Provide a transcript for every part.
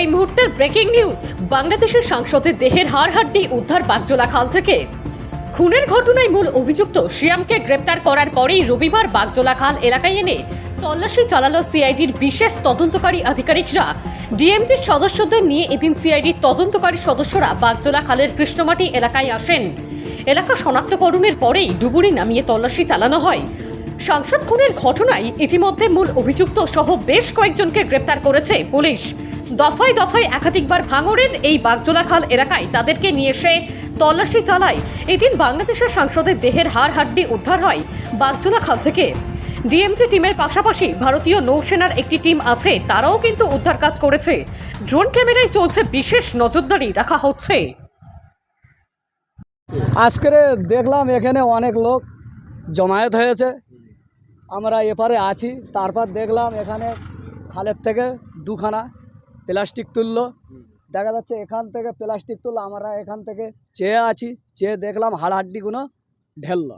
এই মুহূর্তের breaking news বাংলাদেশের সাংসদের দেহের হাড়হাড্ডি উদ্ধার বাগজোলা খাল থেকে। খুনের ঘটনায় মূল অভিযুক্ত শিয়ামকে গ্রেপ্তার করার পরেই রবিবার বাগজোলা খাল এলাকায় এনে তল্লাশি চালালো সিআইডির বিশেষ তদন্তকারী আধিকারিকরা। ডিএমজির সদস্যদের নিয়ে এদিন সিআইডির তদন্তকারী সদস্যরা বাগজোলা খালের কৃষ্ণমাটি এলাকায় আসেন। এলাকা শনাক্তকরণের পরেই ডুবুরি নামিয়ে তল্লাশি চালানো হয়। সাংসদ খুনের ঘটনায় ইতিমধ্যে মূল অভিযুক্ত সহ বেশ কয়েকজনকে গ্রেপ্তার করেছে পুলিশ। দফায় দফায় একাধিকবার ভাঙড়ের এই বাগজোলা খাল এলাকায় তাদেরকে নিয়ে এসে তল্লাশি চালায়। এদিন বাংলাদেশের সাংসদের দেহের হাড় হাড্ডি উদ্ধার হয় বাগজোলা খাল থেকে। ডিএমজি টিমের পাশাপাশি ভারতীয় নৌসেনার একটি টিম আছে, তারাও কিন্তু উদ্ধার কাজ করেছে। ড্রোন ক্যামেরায় চলছে বিশেষ নজরদারি রাখা হচ্ছে। আজকে দেখলাম এখানে অনেক লোক জমায়েত হয়েছে। আমরা এপারে আছি, তারপর দেখলাম এখানে খালের থেকে দুখানা প্লাস্টিক তুললো। দেখা যাচ্ছে এখান থেকে প্লাস্টিক তুললো আমরা এখান থেকে চেয়ে আছি চেয়ে দেখলাম হাড়হাড্ডিগুলো ঢেললো।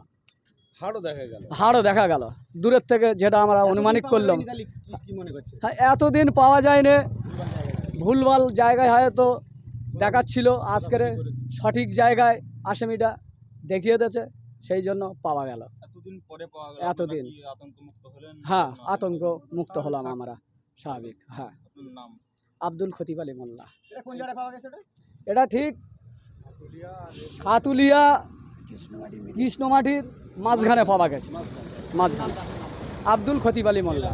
হাড়ও দেখা গেল। হাড়ও দেখা গেল। দূরের থেকে যেটা আমরা অনুমানিক করলাম। হ্যাঁ এতদিন পাওয়া যায়নি। ভুলভাল জায়গায় হয়তো দেখাচ্ছিল আজকের সঠিক জায়গায় আসামিটা দেখিয়ে দিয়েছে সেই জন্য পাওয়া গেল। এতদিন হ্যাঁ আতঙ্ক মুক্ত হলাম আমরা স্বাভাবিক হ্যাঁ। নাম? আব্দুল খতিব আলী মোল্লা। এটা কোন জায়গায় পাওয়া গেছে এটা এটা ঠিক সাতুলিয়া কৃষ্ণমাটির মাঝখানে পাওয়া গেছে। মাঝখানে। আব্দুল খতিব আলী মোল্লা।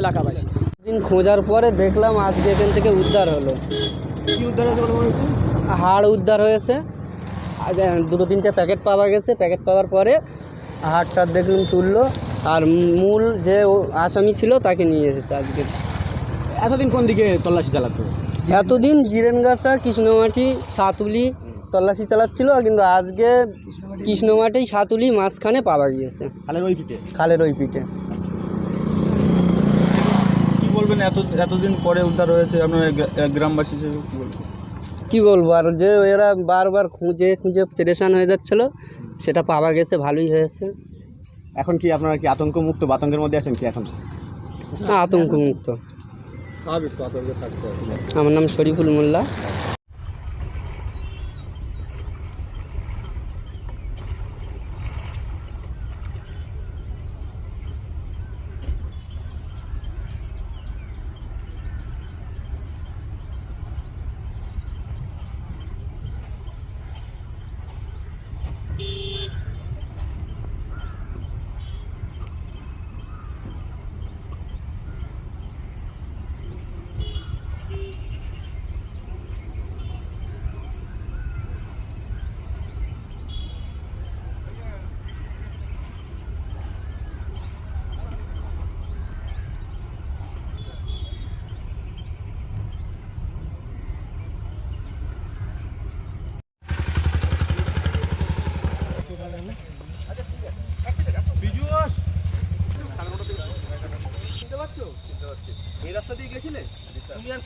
এলাকাবাসী। দিন খোঁজার পরে দেখলাম আজকে এখান থেকে উদ্ধার হলো। কি উদ্ধার হয়েছে বলে হচ্ছে হাড় উদ্ধার হয়েছে। আগে দুটো তিনটে প্যাকেট পাওয়া গেছে। প্যাকেট পাওয়ার পরে হাড়টা দেখলাম তুললো। আর মূল যে আসামি ছিল তাকে নিয়ে এসেছে আজকে। এতদিন কোন দিকে তল্লাশি চালাতো? এতদিন জিরেনগাছা কৃষ্ণমাটি সাতুলি তল্লাশি চালাচ্ছিল কিন্তু আজকে কৃষ্ণমাটি সাতুলি মাঝখানে পাওয়া গিয়েছে। খালের ওই পিঠে? খালের ওই পিঠে। কি বলবেন? এত এতদিন পরে উদ্ধার হয়েছে আপনার গ্রামবাসী হিসেবে কি বলবেন? কি বলব? আর যে এরা বারবার খুঁজে খুঁজে পেরেশান হয়ে যাচ্ছিল সেটা পাওয়া গেছে ভালোই হয়েছে। এখন কি আপনারা কি আতঙ্ক মুক্ত বাতঙ্কের মধ্যে আছেন কি এখন? আতঙ্ক মুক্ত স্বাভাবিক আতঙ্কে থাকতে হবে আমার নাম শরীফুল মোল্লা।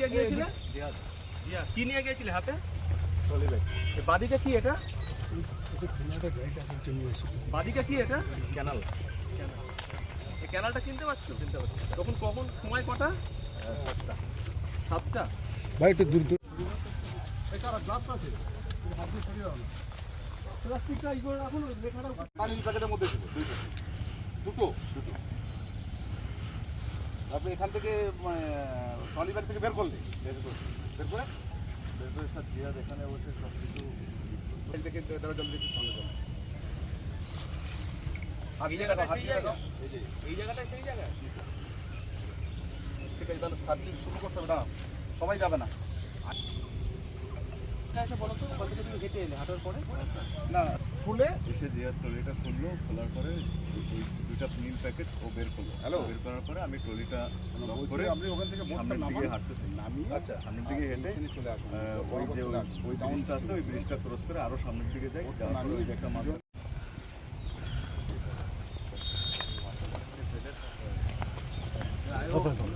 তুমি আর কে গিয়েছিলে? কি নিয়ে গিয়েছিলে হাতে? বাদিটা কি এটা? বাদিকা কি এটা? ক্যানাল। এই ক্যানালটা চিনতে পারছ? চিনতে পারছি। তখন কখন? সময় কটা? সাতটা। সাতটা ভাই একটু দূর দূর। পানির প্যাকেটের মধ্যে ছিল। দুটো। দুটো। আপনি এখান থেকে ট্রলি ব্যাগ থেকে বের করলে বের করে বের করে বের করে সব জিয়াদ এখানে বসে সব কিছু এই দেখে এটা জলদি একটু দিয়ে রাখো, হাত এই এই জায়গাটা সেই জায়গা ঠিক আছে তাহলে সার্চ শুরু করতে হবে না সবাই যাবে না না খুলে এসে জিয়ার ট্রলিটা খুললো খোলার পরে ওই দুইটা নীল প্যাকেট ও বের করল। হ্যালো বের করার পরে আমি ট্রলিটা করে আপনি ওখান থেকে সামনের দিকে হাঁটতে নামিয়ে আচ্ছা সামনের দিকে হেঁটে চলে আসলাম ওই যে ওই ব্রিজটা আছে ওই ব্রিজটা ক্রস করে আরও সামনের দিকে যাই ওই একটা মাছ Open.